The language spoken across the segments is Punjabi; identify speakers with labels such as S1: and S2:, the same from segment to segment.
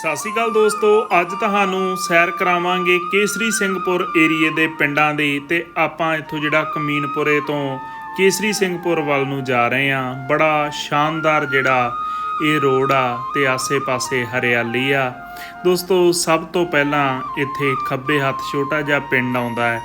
S1: ਸਤਿ ਸ਼੍ਰੀ ਅਕਾਲ ਦੋਸਤੋ, ਅੱਜ ਤੁਹਾਨੂੰ ਸੈਰ ਕਰਾਵਾਂਗੇ ਕੇਸਰੀ ਸਿੰਘਪੁਰ ਏਰੀਏ ਦੇ ਪਿੰਡਾਂ ਦੀ ਤੇ ਆਪਾਂ ਇੱਥੋਂ ਜਿਹੜਾ ਕਮੀਨਪੁਰੇ ਤੋਂ ਕੇਸਰੀ ਸਿੰਘਪੁਰ ਵੱਲ ਨੂੰ ਜਾ ਰਹੇ ਹਾਂ। ਬੜਾ ਸ਼ਾਨਦਾਰ ਜਿਹੜਾ ਇਹ ਰੋਡ ਆ ਤੇ ਆਸੇ-ਪਾਸੇ ਹਰਿਆਲੀ ਆ। ਦੋਸਤੋ, ਸਭ ਤੋਂ ਪਹਿਲਾਂ ਇੱਥੇ ਖੱਬੇ ਹੱਥ ਛੋਟਾ ਜਿਹਾ ਪਿੰਡ ਆਉਂਦਾ ਹੈ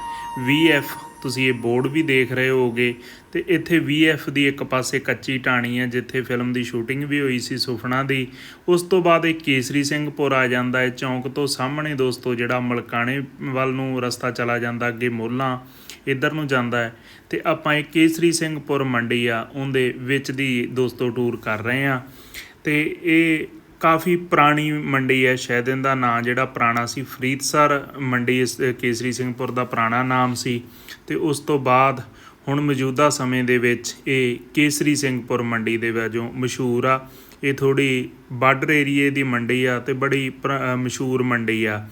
S1: VF ਤੁਸੀਂ ਇਹ ਬੋਰਡ ਵੀ ਦੇਖ ਰਹੇ ਹੋਗੇ ਤੇ ਇੱਥੇ VF ਦੀ ਇੱਕ ਪਾਸੇ ਕੱਚੀ ਟਾਣੀ ਹੈ, ਜਿੱਥੇ ਫਿਲਮ ਦੀ ਸ਼ੂਟਿੰਗ ਵੀ ਹੋਈ ਸੀ ਸੁਫਨਾ ਦੀ। ਉਸ ਤੋਂ ਬਾਅਦ ਇਹ ਕੇਸਰੀ ਸਿੰਘਪੁਰ ਆ ਜਾਂਦਾ ਹੈ, ਚੌਂਕ ਤੋਂ ਸਾਹਮਣੇ ਦੋਸਤੋ, ਜਿਹੜਾ ਮਲਕਾਣੇ ਵੱਲ ਨੂੰ ਰਸਤਾ ਚਲਾ ਜਾਂਦਾ, ਅੱਗੇ ਮੋਲਾ ਇੱਧਰ ਨੂੰ ਜਾਂਦਾ ਹੈ। ਤੇ ਆਪਾਂ ਇਹ ਕੇਸਰੀ ਸਿੰਘਪੁਰ ਮੰਡੀ ਆ, ਉਹਦੇ ਵਿੱਚ ਦੀ ਦੋਸਤੋ ਟੂਰ ਕਰ ਰਹੇ ਆ ਤੇ ਇਹ ਕਾਫੀ ਪੁਰਾਣੀ ਮੰਡੀ ਹੈ ਸ਼ਾਇਦ ਇਹਦਾ ਨਾਂ ਜਿਹੜਾ ਪੁਰਾਣਾ ਸੀ, ਫਰੀਦਸਰ ਮੰਡੀ ਇਸ ਕੇਸਰੀ ਸਿੰਘਪੁਰ ਦਾ ਪੁਰਾਣਾ ਨਾਮ ਸੀ ਤੇ ਉਸ ਤੋਂ ਬਾਅਦ ਹੁਣ ਮੌਜੂਦਾ ਸਮੇਂ ਦੇ ਵਿੱਚ ਇਹ ਕੇਸਰੀ ਸਿੰਘਪੁਰ ਮੰਡੀ ਦੇ ਵਜੋਂ ਮਸ਼ਹੂਰ ਆ। ਇਹ ਥੋੜੀ ਬਾਰਡਰ ਏਰੀਏ ਦੀ ਮੰਡੀ ਆ ਤੇ ਬੜੀ ਪੁਰਾ- ਮਸ਼ਹੂਰ ਮੰਡੀ ਆ।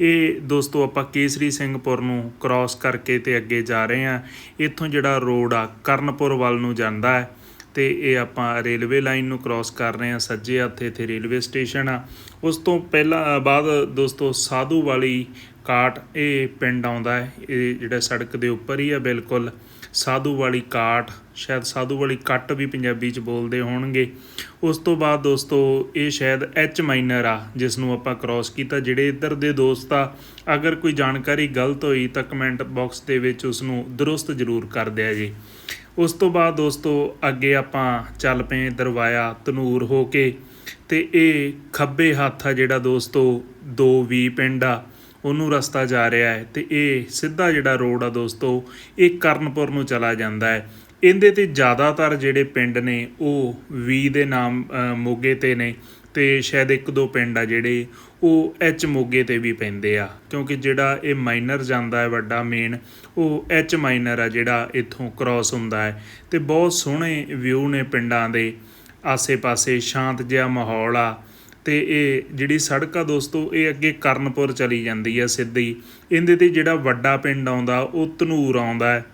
S1: ਇਹ ਦੋਸਤੋ ਆਪਾਂ ਕੇਸਰੀ ਸਿੰਘਪੁਰ ਨੂੰ ਕ੍ਰਾਸ ਕਰਕੇ ਤੇ ਅੱਗੇ ਜਾ ਰਹੇ ਆ। ਇੱਥੋਂ ਜਿਹੜਾ ਰੋਡ ਆ, ਕਰਨਪੁਰ ਵੱਲ ਨੂੰ ਜਾਂਦਾ ਹੈ। ਤੇ ਇਹ ਆਪਾਂ ਰੇਲਵੇ ਲਾਈਨ ਨੂੰ ਕ੍ਰਾਸ ਕਰ ਰਹੇ ਹਾਂ, ਸੱਜੇ ਹੱਥ ਇੱਥੇ ਰੇਲਵੇ ਸਟੇਸ਼ਨ ਆ। ਉਸ ਤੋਂ ਪਹਿਲਾਂ ਬਾਅਦ ਦੋਸਤੋ, ਸਾਧੂ ਵਾਲੀ ਕਾਟ ਇਹ ਪਿੰਡ ਆਉਂਦਾ ਹੈ, ਇਹ ਜਿਹੜਾ ਸੜਕ ਦੇ ਉੱਪਰ ਹੀ ਆ ਬਿਲਕੁਲ। ਸਾਧੂ ਵਾਲੀ ਕਾਟ ਸ਼ਾਇਦ ਸਾਧੂ ਵਾਲੀ ਕੱਟ ਵੀ ਪੰਜਾਬੀ ਚ ਬੋਲਦੇ ਹੋਣਗੇ। ਉਸ ਤੋਂ ਬਾਅਦ ਦੋਸਤੋ, ਇਹ ਸ਼ਾਇਦ ਐਚ ਮਾਈਨਰ ਆ ਜਿਸ ਨੂੰ ਆਪਾਂ ਕ੍ਰਾਸ ਕੀਤਾ, ਜਿਹੜੇ ਇੱਧਰ ਦੇ ਦੋਸਤ ਆ, ਅਗਰ ਕੋਈ ਜਾਣਕਾਰੀ ਗਲਤ ਹੋਈ ਤਾਂ ਕਮੈਂਟ ਬਾਕਸ ਦੇ ਵਿੱਚ ਉਸ ਨੂੰ ਦਰੁਸਤ ਜ਼ਰੂਰ ਕਰ ਦਿਆ ਜੀ। ਉਸ ਤੋਂ ਬਾਅਦ ਦੋਸਤੋ, ਅੱਗੇ ਆਪਾਂ ਚੱਲ ਪਏ ਦਰਵਾਇਆ ਤਨੂਰ ਹੋ ਕੇ, ਤੇ ਇਹ ਖੱਬੇ ਹੱਥ ਆ ਜਿਹੜਾ ਦੋਸਤੋ 2V ਪਿੰਡ ਆ। ਉਹਨੂੰ ਰਸਤਾ ਜਾ ਰਿਹਾ ਹੈ ਤੇ ਇਹ ਸਿੱਧਾ ਜਿਹੜਾ ਰੋਡ ਆ ਦੋਸਤੋ, ਇਹ ਕਰਨਪੁਰ ਨੂੰ ਚਲਾ ਜਾਂਦਾ ਹੈ। ਇਹਦੇ ਤੇ ਜ਼ਿਆਦਾਤਰ ਜਿਹੜੇ ਪਿੰਡ ਨੇ, ਉਹ ਵੀ ਦੇ ਨਾਮ ਮੋਗੇ ਤੇ ਨੇ ਤੇ ਸ਼ਾਇਦ ਇੱਕ ਦੋ ਪਿੰਡ ਆ ਜਿਹੜੇ ਉਹ ਐਚ ਮੋਗੇ ਤੇ ਵੀ ਪੈਂਦੇ ਆ। ਕਿਉਂਕਿ ਜਿਹੜਾ ਇਹ ਮਾਈਨਰ ਜਾਂਦਾ ਹੈ, ਵੱਡਾ ਮੇਨ, ਉਹ ਐਚ ਮਾਈਨਰ ਆ ਜਿਹੜਾ ਇੱਥੋਂ ਕ੍ਰਾਸ ਹੁੰਦਾ ਹੈ ਤੇ ਬਹੁਤ ਸੋਹਣੇ ਵਿਊ ਨੇ ਪਿੰਡਾਂ ਦੇ। ਆਸੇ-ਪਾਸੇ ਸ਼ਾਂਤ ਜਿਹਾ ਮਾਹੌਲ ਆ। ਤੇ ਇਹ ਜਿਹੜੀ ਸੜਕ ਆ ਦੋਸਤੋ, ਇਹ ਅੱਗੇ ਕਰਨਪੁਰ ਚਲੀ ਜਾਂਦੀ ਆ ਸਿੱਧੀ। ਇਹਦੇ ਤੇ ਜਿਹੜਾ ਵੱਡਾ ਪਿੰਡ ਆਉਂਦਾ, ਉਹ ਧਨੂਰ ਆਉਂਦਾ ਹੈ।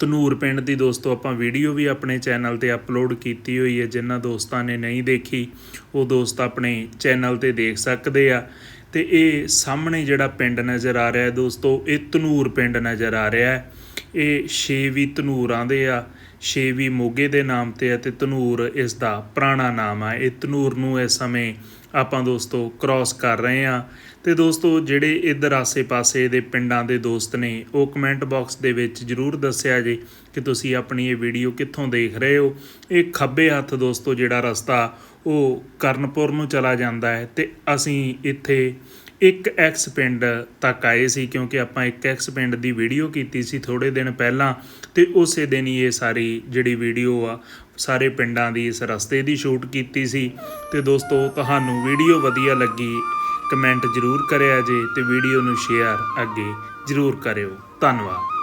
S1: ਤਨੂਰ ਪਿੰਡ ਦੀ ਦੋਸਤੋ, ਆਪਾਂ ਵੀਡੀਓ ਵੀ ਆਪਣੇ ਚੈਨਲ ਤੇ ਅਪਲੋਡ ਕੀਤੀ ਹੋਈ ਹੈ। ਜਿਨ੍ਹਾਂ ਦੋਸਤਾਂ ਨੇ ਨਹੀਂ ਦੇਖੀ, ਉਹ ਦੋਸਤ ਆਪਣੇ ਚੈਨਲ ਤੇ ਦੇਖ ਸਕਦੇ ਆ। ਤੇ ਇਹ ਸਾਹਮਣੇ ਜਿਹੜਾ ਪਿੰਡ ਨਜ਼ਰ ਆ ਰਿਹਾ ਹੈ ਦੋਸਤੋ, ਇਹ ਤਨੂਰ ਪਿੰਡ ਨਜ਼ਰ ਆ ਰਿਹਾ ਹੈ। ਇਹ ਛੇ ਵੀ ਤਨੂਰਾਂ ਦੇ ਆ, ਛੇ ਵੀ ਮੋਗੇ ਦੇ ਨਾਮ ਤੇ ਆ ਤੇ ਤਨੂਰ ਇਸ ਦਾ ਪੁਰਾਣਾ ਨਾਮ ਆ। ਇਹ ਤਨੂਰ ਨੂੰ ਇਸ ਸਮੇਂ ਆਪਾਂ ਦੋਸਤੋ ਕ੍ਰਾਸ ਕਰ ਰਹੇ ਆ। ਤੇ ਦੋਸਤੋ ਜਿਹੜੇ ਇਧਰ ਆਸੇ-ਪਾਸੇ ਦੇ ਪਿੰਡਾਂ ਦੇ ਦੋਸਤ ਨੇ, ਉਹ ਕਮੈਂਟ ਬਾਕਸ ਦੇ ਵਿੱਚ ਜਰੂਰ ਦੱਸਿਆ ਜੇ ਕਿ ਤੁਸੀਂ ਆਪਣੀ ਇਹ ਵੀਡੀਓ ਕਿੱਥੋਂ ਦੇਖ ਰਹੇ ਹੋ। ਇਹ ਖੱਬੇ ਹੱਥ ਦੋਸਤੋ ਜਿਹੜਾ ਰਸਤਾ, ਉਹ ਕਰਨਪੁਰ ਨੂੰ ਚਲਾ ਜਾਂਦਾ ਹੈ ਤੇ ਅਸੀਂ ਇੱਥੇ ਇੱਕ ਐਕਸ ਪਿੰਡ ਤੱਕ ਆਏ ਸੀ ਕਿਉਂਕਿ ਆਪਾਂ ਇੱਕ ਐਕਸ ਪਿੰਡ ਦੀ ਵੀਡੀਓ ਕੀਤੀ ਸੀ ਥੋੜੇ ਦਿਨ ਪਹਿਲਾਂ ਤੇ ਉਸੇ ਦਿਨ ਹੀ ਇਹ ਸਾਰੀ ਜਿਹੜੀ ਵੀਡੀਓ ਆ, ਸਾਰੇ ਪਿੰਡਾਂ ਦੀ ਇਸ ਰਸਤੇ ਦੀ ਸ਼ੂਟ ਕੀਤੀ ਸੀ ਤੇ ਦੋਸਤੋ ਤੁਹਾਨੂੰ ਵੀਡੀਓ ਵਧੀਆ ਲੱਗੀ ਕਮੈਂਟ ਜਰੂਰ ਕਰਿਆ ਜੇ ਤੇ ਵੀਡੀਓ ਨੂੰ ਸ਼ੇਅਰ ਅੱਗੇ ਜਰੂਰ ਕਰਿਓ। ਧੰਨਵਾਦ।